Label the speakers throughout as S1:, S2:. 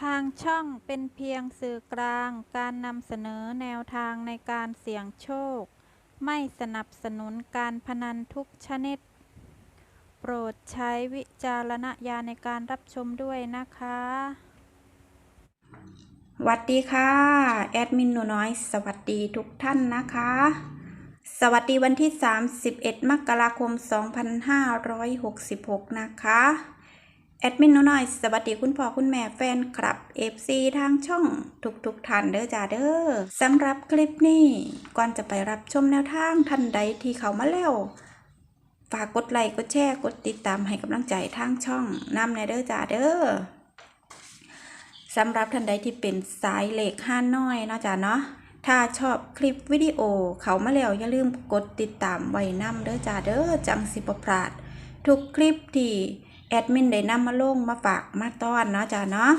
S1: ทางช่องเป็นเพียงสื่อกลางการนำเสนอแนวทางในการเสี่ยงโชค ไม่สนับสนุนการพนันทุกชนิด โปรดใช้วิจารณญาณในการรับชมด้วยนะคะ
S2: สวัสดีค่ะ แอดมินหนูน้อย สวัสดีทุกท่านนะคะ สวัสดีวันที่ 31 มกราคม 2566 นะคะ แอดมินหนูน้อยสวัสดีคุณพ่อคุณแม่แฟนคลับ FC ทางช่องทุกๆท่านเด้อจ้าเด้อสำหรับคลิปนี้ก่อนจะไปรับชมแนวทางท่านใดที่เขามาแล้ว ฝากกดไลค์กดแชร์กดติดตามให้กำลังใจทางช่องนำในเด้อจ้าเด้อสำหรับท่านใดที่เป็นสายเหล็กห้าน้อยเนาะจ้ะเนาะถ้าชอบคลิปวิดีโอเขามาแล้วอย่าลืมกดติดตามไว้นำเด้อจ้าเด้อจังสิบพลาด ทุกคลิปที่ แอดมินได้นำมาลงมาฝากมาต้อนเนาะจ้าเนาะ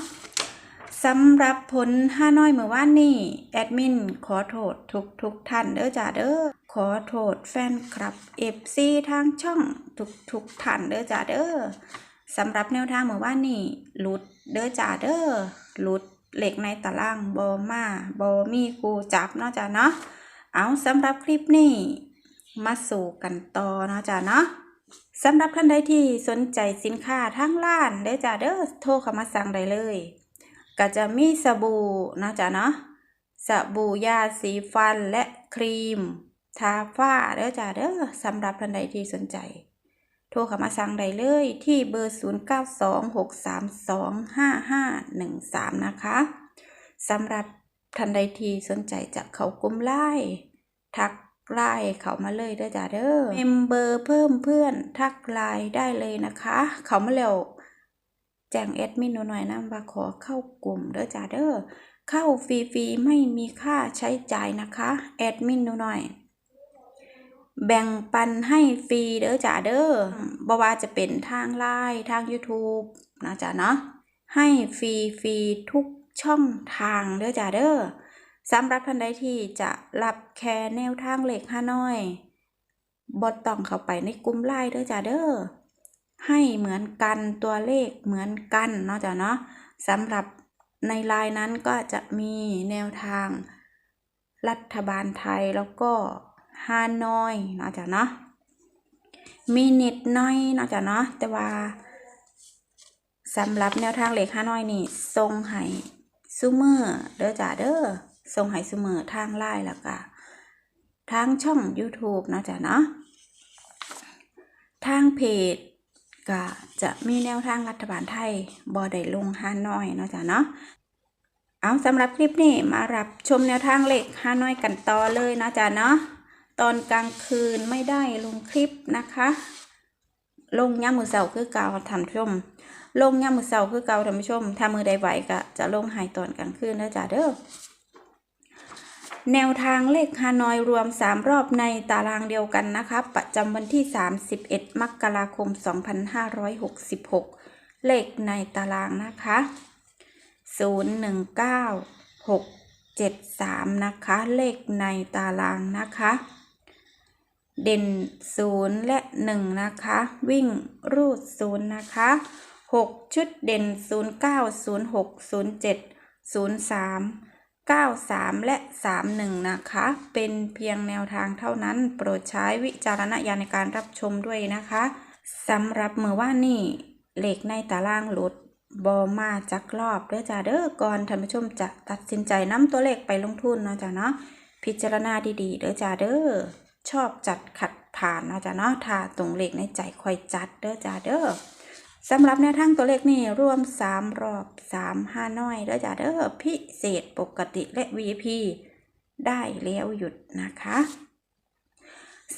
S2: สำหรับผลห้าน้อยเมื่อวานนี้แอดมินขอโทษทุกทุกท่านเด้อจ้าเด้อขอโทษแฟนคลับเอฟซีทางช่องทุกทุกท่านเด้อจ้าเด้อสำหรับแนวทางเมื่อวานนี้หลุดเด้อจ่าเด้อหลุดเหล็กในตารางบอมาบอมีครูจับเนาะจ้าเนาะเอาสำหรับคลิปนี้มาสู่กันต่อเนาะจ้าเนาะ สำหรับท่านใดที่สนใจสินค้าทั้งร้านเด้จ้าเด้อโทรเข้ามาสั่งได้เลย ก็จะมีสบู่นะจ้าเนาะสบู่ยาสีฟันและครีม ทาฝ้าเด้อจ้าเด้อสำหรับท่านใดที่สนใจ โทรเข้ามาสั่งได้เลยที่เบอร์ 0926325513 นะคะสำหรับท่านใดที่สนใจจะเข้ากลุ่มไล่ทัก ไลน์เขามาเลยเด้อจ้าเด้อเมมเบอร์เพิ่มเพื่อนทักไลน์ได้เลยนะคะ เขามาแล้วแจ้งแอดมินหน่อยนะว่าขอเข้ากลุ่มเด้อจ้าเด้อเข้าฟรีๆไม่มีค่าใช้จ่ายนะคะแอดมินหน่อยแบ่งปันให้ฟรีเด้อจ้าเด้อบ่ว่าจะเป็นทางไลน์ทาง YouTube นะจ้าเนาะให้ฟรีฟรีทุกช่องทางเด้อจ้าเด้อ สำหรับท่านใดที่จะรับแค่แนวทางเลขห้าน้อยบ่ต้องเข้าไปในกลุ่มไลน์เด้อจ้าเด้อให้เหมือนกันตัวเลขเหมือนกันเนาะจ้าเนาะสำหรับในไลน์นั้นก็จะมีแนวทาง รัฐบาลไทยแล้วก็ฮานอยเนาะจ้ะเนาะมีนิดหน้อยเนาะจ้ะเนาะแต่ว่าสำหรับแนวทางเหล็กฮานอยนี่ทรงให้ซูเมอร์เด้อจ้ะเด้อ ทรงให้ซูเมอทางไลน์แล้วก็ทางช่อง YouTube เนาะจ้ะเนาะทางเพจก็จะมีแนวทางรัฐบาลไทยบอได้ลงฮาน้อยเนาะจ้ะเนาะเอาสำหรับคลิปนี้มารับชมแนวทางเลขฮาน้อยกันต่อเลยนะจ๊ะเนาะตอนกลางคืนไม่ได้ลงคลิปนะคะ ลงย่ามมือเสาร์คือเกาท่านชม ลงย่ามมือเสาร์คือเกาท่านผู้ชมถ้ามือใดไหวก็จะลงหายตอนกลางคืนนะจ๊ะเด้อ แนวทางเลขฮานอยรวม 3 รอบในตารางเดียวกันนะคะ ประจำวันที่ 31 มกราคม 2566 เลขในตารางนะคะศูนย์หนึ่งเก้าหกเจ็ดสามนะคะ เลขในตารางนะคะ เด่นศูนย์และหนึ่งนะคะ วิ่งรูดศูนย์นะคะหกชุดเด่นศูนย์เก้าศูนย์หกศูนย์เก้าสามและสามหนึ่งนะคะ เป็นเพียงแนวทางเท่านั้น โปรดใช้วิจารณญาณในการรับชมด้วยนะคะสำหรับมือว่านี่เหลขในตารางหลุดบอมาจักรอบเด้อจ้าเด้อก่อนท่านผู้ชมจะตัดสินใจนำตัวเลขไปลงทุนเนาะจ้าเนาะพิจารณาดีๆเด้อจ้าเด้อชอบจัดขัดผ่านเนาะจ้าเนาะถ้าตรงเลขในใจคอยจัดเด้อจ้าเด้อ สำหรับแนวทางตัวเลขนี่รวม 3 รอบ3 5น้อยเด้อจ้าเด้อพิเศษปกติและ VP ได้แล้วหยุดนะคะ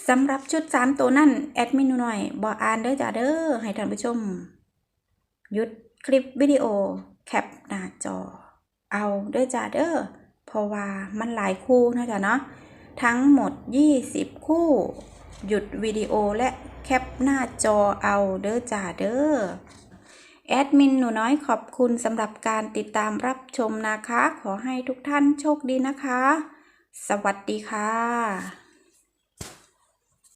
S2: สำหรับชุด 3 ตัวนั่นแอดมินหน่อยบออ่านเด้อจ้าเด้อให้ท่านผู้ชมหยุดคลิปวิดีโอแคปหน้าจอ เอาเด้อจ้าเด้อเพราะว่ามันหลายคู่นะจ๊ะเนาะทั้งหมด 20 คู่ หยุดวิดีโอและแคปหน้าจอเอาเด้อจ่าเด้อแอดมินหนูน้อยขอบคุณสำหรับการติดตามรับชมนะคะ ขอให้ทุกท่านโชคดีนะคะ สวัสดีค่ะ